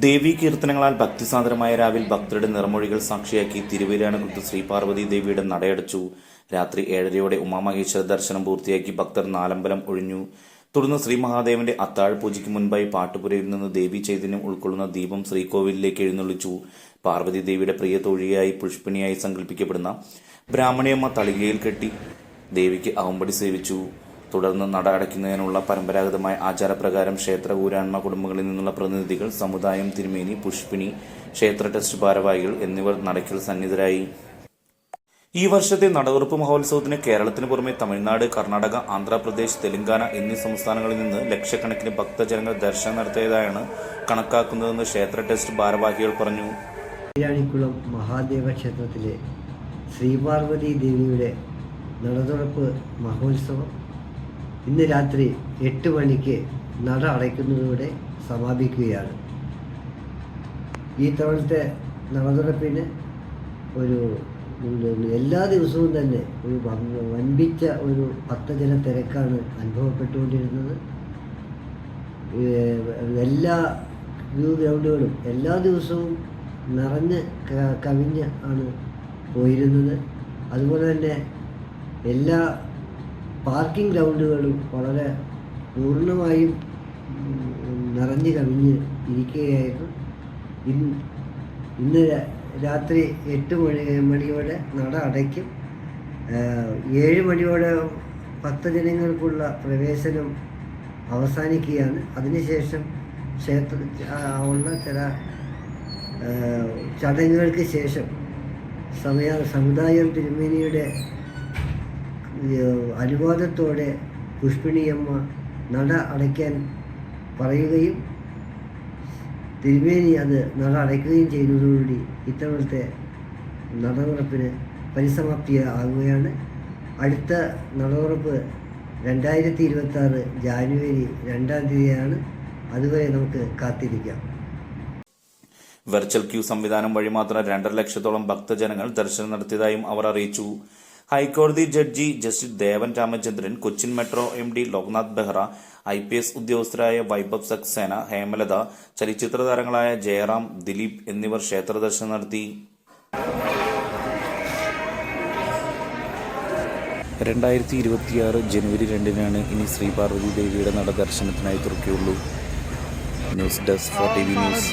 ദേവീ കീർത്തനങ്ങളാൽ ഭക്തിസാന്ദ്രമായ രാവിൽ ഭക്തരുടെ നിറമൊഴികൾ സാക്ഷിയാക്കി തിരുവേരാനകുത്ത് ശ്രീ പാർവതി ദേവിയുടെ നടയടച്ചു. രാത്രി ഏഴരയോടെ ഉമാമഹേശ്വര ദർശനം പൂർത്തിയാക്കി ഭക്തർ നാലമ്പലം ഒഴിഞ്ഞു. തുടർന്ന് ശ്രീ മഹാദേവന്റെ അത്താഴ പൂജയ്ക്ക് മുൻപായി പാട്ടുപുരയിൽ നിന്ന് ദേവി ചൈതന്യം ഉൾക്കൊള്ളുന്ന ദീപം ശ്രീകോവിലിലേക്ക് എഴുന്നള്ളിച്ചു. പാർവതി ദേവിയുടെ പ്രിയ തൊഴിയായി പുഷ്പിണിയായി സങ്കല്പിക്കപ്പെടുന്ന ബ്രാഹ്മണിയമ്മ തളികയിൽ കെട്ടി ദേവിക്ക് അവമ്പടി സേവിച്ചു. തുടർന്ന് നട അടയ്ക്കുന്നതിനുള്ള പരമ്പരാഗതമായ ആചാരപ്രകാരം ക്ഷേത്ര ഊരാൺമ കുടുംബങ്ങളിൽ നിന്നുള്ള പ്രതിനിധികൾ സമുദായം തിരുമേനി പുഷ്പിണി ക്ഷേത്ര ട്രസ്റ്റ് ഭാരവാഹികൾ എന്നിവർ നടയ്ക്കൽ സന്നിധരായി ഈ വർഷത്തെ നടവെറുപ്പ് മഹോത്സവത്തിന് കേരളത്തിന് പുറമെ തമിഴ്നാട് കർണാടക ആന്ധ്രാപ്രദേശ് തെലങ്കാന എന്നീ സംസ്ഥാനങ്ങളിൽ നിന്ന് ലക്ഷക്കണക്കിന് ഭക്തജനങ്ങൾ ദർശനം നടത്തിയതായാണ് കണക്കാക്കുന്നതെന്ന് ക്ഷേത്ര ട്രസ്റ്റ് ഭാരവാഹികൾ പറഞ്ഞു. കല്യാണിക്കുളം മഹാദേവ ക്ഷേത്രത്തിലെ ശ്രീപാർവതി ദേവിയുടെ നടതുറപ്പ് മഹോത്സവം ഇന്ന് രാത്രി എട്ട് മണിക്ക് നട അടയ്ക്കുന്നതോടെ സമാപിക്കുകയാണ്. ഈ തവണത്തെ നടതുറപ്പിന് ഒരു എല്ലാ ദിവസവും തന്നെ ഒരു വമ്പിച്ച ഒരു ഭക്തജന തിരക്കാണ് അനുഭവപ്പെട്ടുകൊണ്ടിരുന്നത്. എല്ലാ വ്യൂ ഗ്രൗണ്ടുകളും എല്ലാ ദിവസവും നിറഞ്ഞ് കവിഞ്ഞ് ആണ് പോയിരുന്നത്. അതുപോലെ തന്നെ എല്ലാ പാർക്കിംഗ് ഗ്രൗണ്ടുകളും വളരെ പൂർണമായും നിറഞ്ഞു കവിഞ്ഞ് ഇരിക്കുകയായിരുന്നു. ഇന്ന് ഇന്ന് രാത്രി എട്ട് മണി മണിയോടെ നട അടയ്ക്കും. ഏഴ് മണിയോടെ ഭക്തജനങ്ങൾക്കുള്ള പ്രവേശനം അവസാനിക്കുകയാണ്. അതിനുശേഷം ക്ഷേത്ര ഉള്ള ചില ചടങ്ങുകൾക്ക് ശേഷം സമയ സമുദായം തിരുമേനിയുടെ അനുവാദത്തോടെ പുഷ്പിണിയമ്മ നട അടയ്ക്കാൻ പറയുകയും തിരുമേനി അത് നട അടയ്ക്കുകയും ചെയ്യുന്നതോടുകൂടി ഇത്തവണത്തെ നടതുറപ്പിന് പരിസമാപ്തി ആകുകയാണ് അടുത്ത നടതുറപ്പ് രണ്ടായിരത്തി ഇരുപത്തി ആറ് ജാനുവരി രണ്ടാം തീയതിയാണ്. അതുവരെ നമുക്ക് കാത്തിരിക്കാം. വെർച്വൽ ക്യൂ സംവിധാനം വഴി മാത്രം രണ്ടര ലക്ഷത്തോളം ഭക്തജനങ്ങൾ ദർശനം നടത്തിയതായും അവർ അറിയിച്ചു. ഹൈക്കോടതി judge justice Devan Ramachandran Cochin metro M D Loknath Behera I P S ഉദ്യോഗസ്ഥരായ Vaibhav Saxena Hemalatha ചലച്ചിത്ര താരങ്ങളായ ജയറാം ദിലീപ് എന്നിവർ ക്ഷേത്ര ദർശനം നടത്തി. രണ്ടായിരത്തി ഇരുപത്തിയാറ് ജനുവരി രണ്ടിനാണ് ഇനി ശ്രീ പാർവതി ദേവിയുടെ നട ദർശനത്തിനായി തുറക്കുകയുള്ളൂ news desk four T V news.